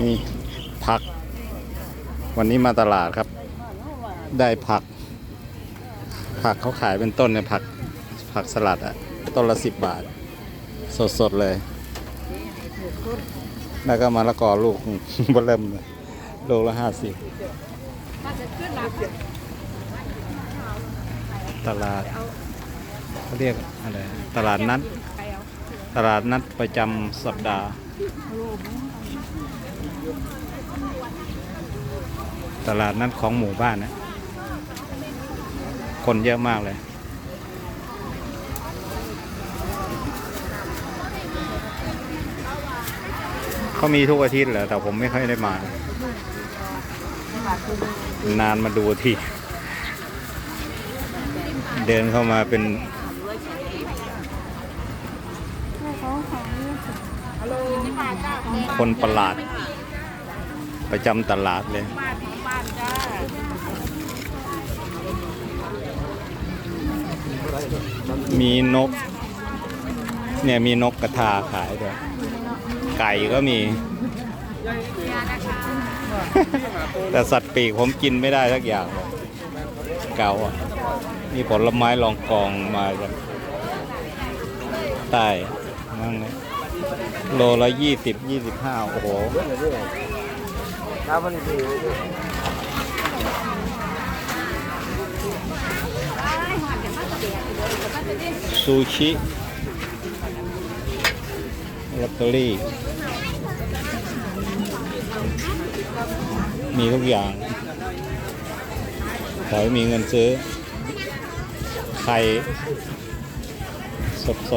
นี่ผัก วันนี้มาตลาดครับ ได้ผัก ผักเขาขายเป็นต้นเนี่ยผักผักสลัดอะต้นละสิบบาท สดๆเลย แล้วก็มะละกอลูกเบเริ่มเลยลูกละห้าสิบตลาดเขาเรียกอะไรตลาดนัด ตลาดนัดประจำสัปดาห์ ตลาดนัดของหมู่บ้านนะ คนเยอะมากเลย เขามีทุกอาทิตย์แหละแต่ผมไม่ค่อยได้มา นานมาดูที เดินเข้ามาเป็น คนประหลาด ประจำตลาดเลยมีนก เนี่ยมีนกกระทาขายด้วย ไก่ก็มี แต่สัตว์ปีกผมกินไม่ได้สักอย่างเลยเก่าอะมีผลไม้รองกองมาจากใต้นั่งเลย โลละยี่สิบยี่สิบห้าโอ้โหซูชิลอตเตอรี่ มีทุกอย่าง ขอให้มีเงินซื้อ ไข่ สดส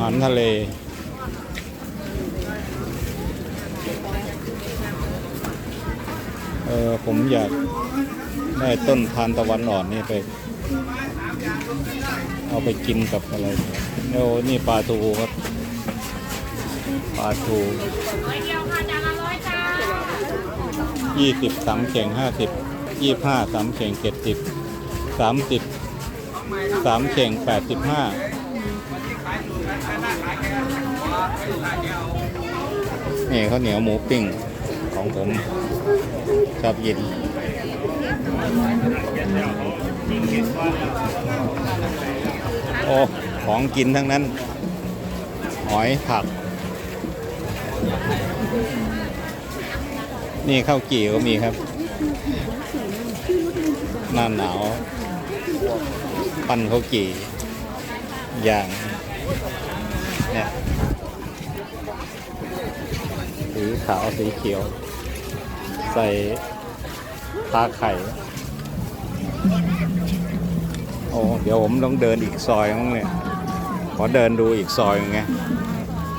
หารทะเล เออผมอยากได้ต้นทานตะวันอ่อนนี่ไป เอาไปกินกับอะไรโอ้นี่ปลาทูครับปลาทูยี่สิบสามเข่งห้าสิบยี่ห้าสามเข่งเจ็ดสิบสามสิบสามเข่งแปดสิบห้า นี่ข้าวเหนียวหมูปิ้งของผมชอบกินโอ้ ของกินทั้งนั้น หอยผัก นี่ข้าวกี่ก็มีครับ หน้าหนาว ปั้นข้าวกี่อย่างเนี่ย สีขาวสีเขียว ใส่ปลาไข่ โอ้ เดี๋ยวผมต้องเดินอีกซอยนึงเนี่ย ขอเดินดูอีกซอยนึงไง